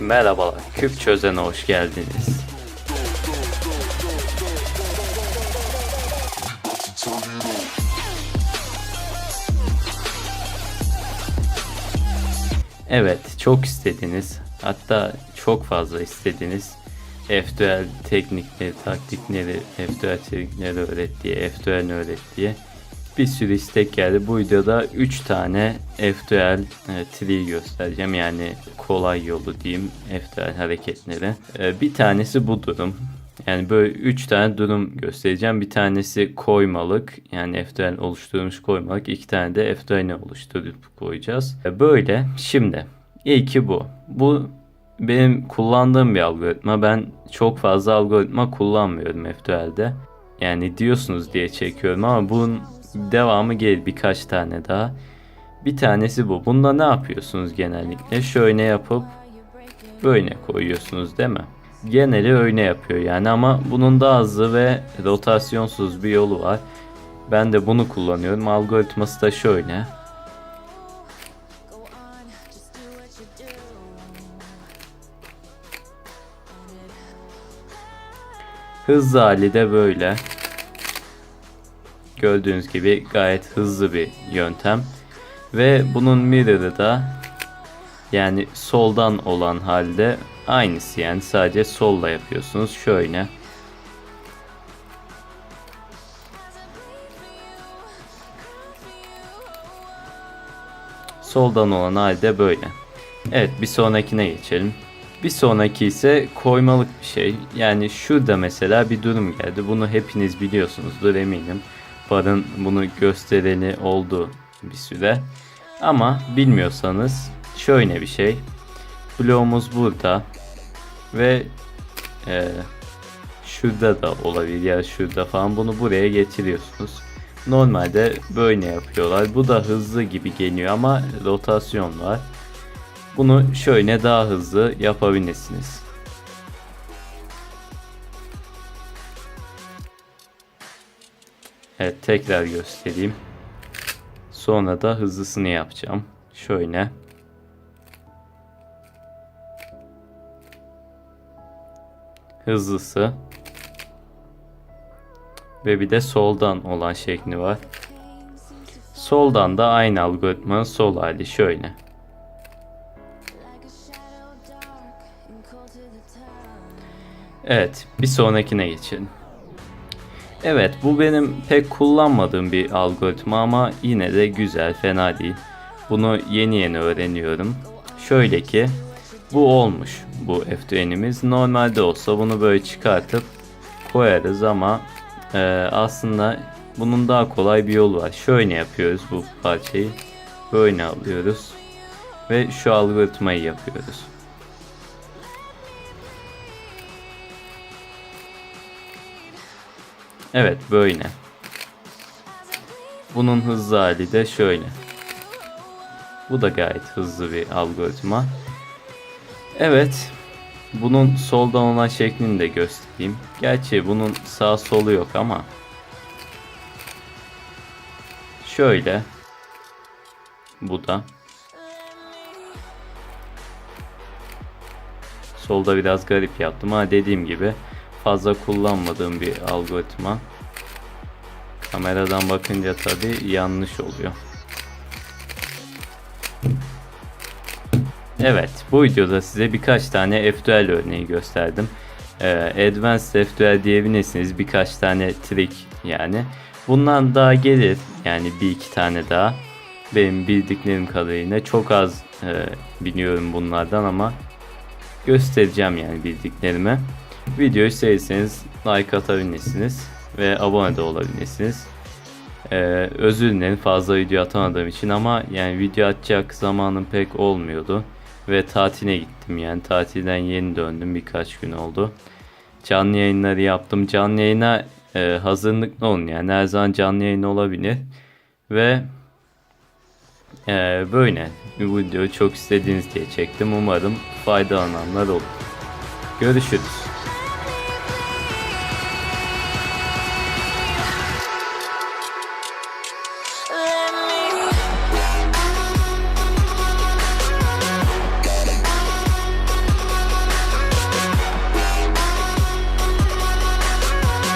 Merhabalar, Küp Çözen'e hoş geldiniz. Evet, çok istediniz, hatta çok fazla istediniz. FDL teknikleri, taktikleri, FDL teknikleri öğret diye, FDL öğret diye bir sürü istek geldi. Bu videoda 3 tane FDL e, tree göstereceğim. Yani kolay yolu diyeyim FDL hareketleri. E, bir tanesi bu durum. Yani böyle 3 tane durum göstereceğim. Bir tanesi koymalık. Yani FDL oluşturulmuş koymalık. iki tane de FDL'ini oluşturup koyacağız. E, böyle. Şimdi ilki bu. Bu benim kullandığım bir algoritma. Ben çok fazla algoritma kullanmıyorum FDL'de. Yani diyorsunuz diye çekiyorum ama bunun devamı gelir birkaç tane daha. Bir tanesi bu. Bunda ne yapıyorsunuz genellikle? Şöyle yapıp böyle koyuyorsunuz değil mi? Geneli öyle yapıyor yani ama bunun daha hızlı ve rotasyonsuz bir yolu var. Ben de bunu kullanıyorum. Algoritması da şöyle. Hızlı hali de böyle. Gördüğünüz gibi gayet hızlı bir yöntem. Ve bunun mirror'ı da yani soldan olan halde aynısı yani sadece solla yapıyorsunuz. Şöyle. Soldan olan halde böyle. Evet bir sonrakine geçelim. Bir sonraki ise koymalık bir şey. Yani şurada mesela bir durum geldi. Bunu hepiniz biliyorsunuzdur eminim. Barın bunu göstereni oldu bir süre. Ama bilmiyorsanız şöyle bir şey. Bloğumuz burada. Ve e, şurada da olabilir ya şurada falan bunu buraya getiriyorsunuz. Normalde böyle yapıyorlar. Bu da hızlı gibi geliyor ama rotasyon var. Bunu şöyle daha hızlı yapabilirsiniz. Evet tekrar göstereyim. Sonra da hızlısını yapacağım. Şöyle. Hızlısı. Ve bir de soldan olan şekli var. Soldan da aynı algoritmanın sol hali şöyle. Evet, bir sonrakine geçelim. Evet, bu benim pek kullanmadığım bir algoritma ama yine de güzel, fena değil. Bunu yeni yeni öğreniyorum. Şöyle ki, bu olmuş bu F2'imiz. Normalde olsa bunu böyle çıkartıp koyarız ama e, aslında bunun daha kolay bir yolu var. Şöyle yapıyoruz bu parçayı. Böyle alıyoruz. Ve şu algoritmayı yapıyoruz. Evet böyle. Bunun hızlı hali de şöyle. Bu da gayet hızlı bir algoritma. Evet. Bunun soldan olan şeklini de göstereyim. Gerçi bunun sağ solu yok ama. Şöyle. Bu da. Solda biraz garip yaptım ama dediğim gibi fazla kullanmadığım bir algoritma. Kameradan bakınca tabi yanlış oluyor. Evet, bu videoda size birkaç tane F-Duel örneği gösterdim. Ee, Advanced F-Duel diyebilirsiniz. Birkaç tane trik yani. Bundan daha gelir. Yani bir iki tane daha. Benim bildiklerim kadarıyla çok az e, biliyorum bunlardan ama göstereceğim yani bildiklerimi. Videoyu sevdiyseniz like atabilirsiniz ve abone de olabilirsiniz. Ee, özür dilerim fazla video atamadığım için ama yani video atacak zamanım pek olmuyordu. Ve tatile gittim yani tatilden yeni döndüm birkaç gün oldu. Canlı yayınları yaptım. Canlı yayına e, hazırlıklı olun yani her zaman canlı yayın olabilir. Ve e, böyle bir video çok istediğiniz diye çektim. Umarım faydalananlar olur. Görüşürüz.